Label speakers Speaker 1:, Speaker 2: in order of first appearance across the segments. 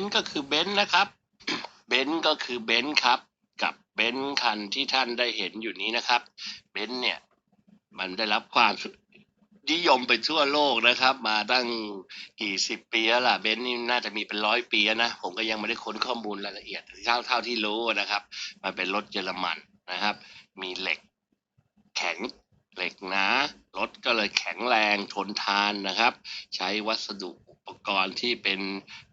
Speaker 1: นซ์ก็คือเบนซ์นะครับ เบนซ์ก็คือเบนซ์ครับ กับเบนซ์คันที่ท่านได้เห็นอยู่นี้นะครับ เบนซ์เนี่ยมันได้รับความนิยมไปทั่วโลกนะครับ มาตั้งกี่สิบปีแล้วล่ะเบนซ์นี่น่าจะมีเป็นร้อยปีนะ ผมก็ยังไม่ได้ค้นข้อมูลรายละเอียดเท่าเท่าที่รู้นะครับ มันเป็นรถเยอรมันนะครับ มีเหล็กแข็งเหล็กหนารถก็เลยแข็งแรงทนทานนะครับ ใช้วัสดุ ปกรณ์ที่เป็น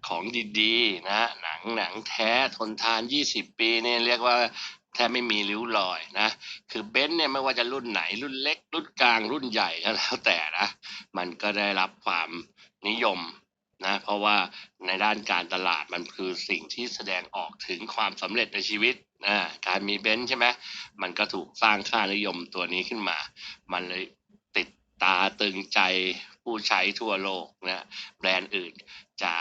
Speaker 1: ของดีๆนะหนังหนังแท้ทนทาน 20 ปีเนี่ยเรียกว่าแทบไม่มีริ้วรอยนะ คือเบนซ์เนี่ยไม่ว่าจะรุ่นไหนรุ่นเล็ก รุ่นกลางรุ่นใหญ่ก็แล้วแต่นะ มันก็ได้รับความนิยมนะเพราะว่าในด้านการตลาดมันคือสิ่งที่แสดงออกถึงความสำเร็จในชีวิตนะการมีเบนซ์ใช่ไหมมันก็ถูกสร้างค่านิยมตัวนี้ขึ้นมา มันเลยติดตาตึงใจ ผู้ใช้ทั่วโลกนะแบรนด์อื่นจะ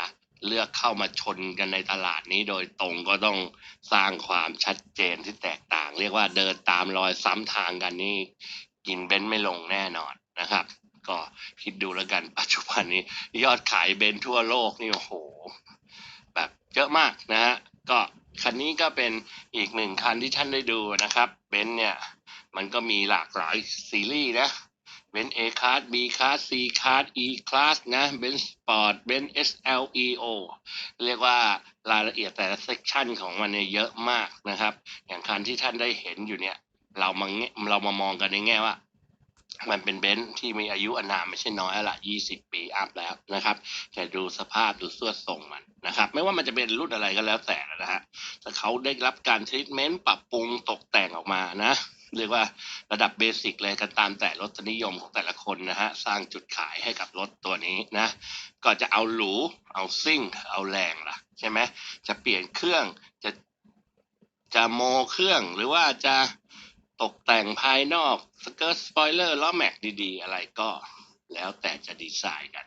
Speaker 1: เลือกเข้ามาชนกันในตลาดนี้โดยตรงก็ต้องสร้างความชัดเจนที่แตกต่าง เรียกว่าเดินตามรอยซ้ำทางกันนี่กินเบนไม่ลงแน่นอนนะครับ ก็คิดดูแล้วกันปัจจุบันนี้ ยอดขายเบนทั่วโลกนี่โอ้โห แบบเยอะมากนะฮะก็คันนี้ก็เป็นอีกหนึ่งคันที่ท่านได้ดูนะครับเบนเนี่ยมันก็มีหลากหลายซีรีส์นะ เบนซ์ A Class B Class C Class E Class นะเบนซ์ Sport เบนซ์ SLEO เรียกว่ารายละเอียดแต่ละเซกชันของมันเนี่ยเยอะมากนะครับ อย่างคันที่ท่านได้เห็นอยู่เนี่ย เรามาเรามามองกันในแง่ว่ามันเป็นเบนซ์ที่มีอายุอานามไม่ใช่น้อยแล้วละ20ปีอัพแล้วนะครับ แต่ดูสภาพดูสวดทรงมันนะครับ ไม่ว่ามันจะเป็นรุ่นอะไรก็แล้วแต่นะฮะแต่เขาได้รับการทรีทเมนต์ปรับปรุงตกแต่งออกมานะ เรียกว่าระดับเบสิกเลยกันตามแต่รสนิยมของแต่ละคนนะฮะ สร้างจุดขายให้กับรถตัวนี้นะ ก็จะเอาหรู เอาซิ่ง เอาแรงล่ะ ใช่ไหมจะเปลี่ยนเครื่อง จะจะโมเครื่องหรือว่าจะตกแต่งภายนอกสเกิร์ตสปอยเลอร์ล้อแม็กดีๆ อะไรก็แล้วแต่จะดีไซน์กัน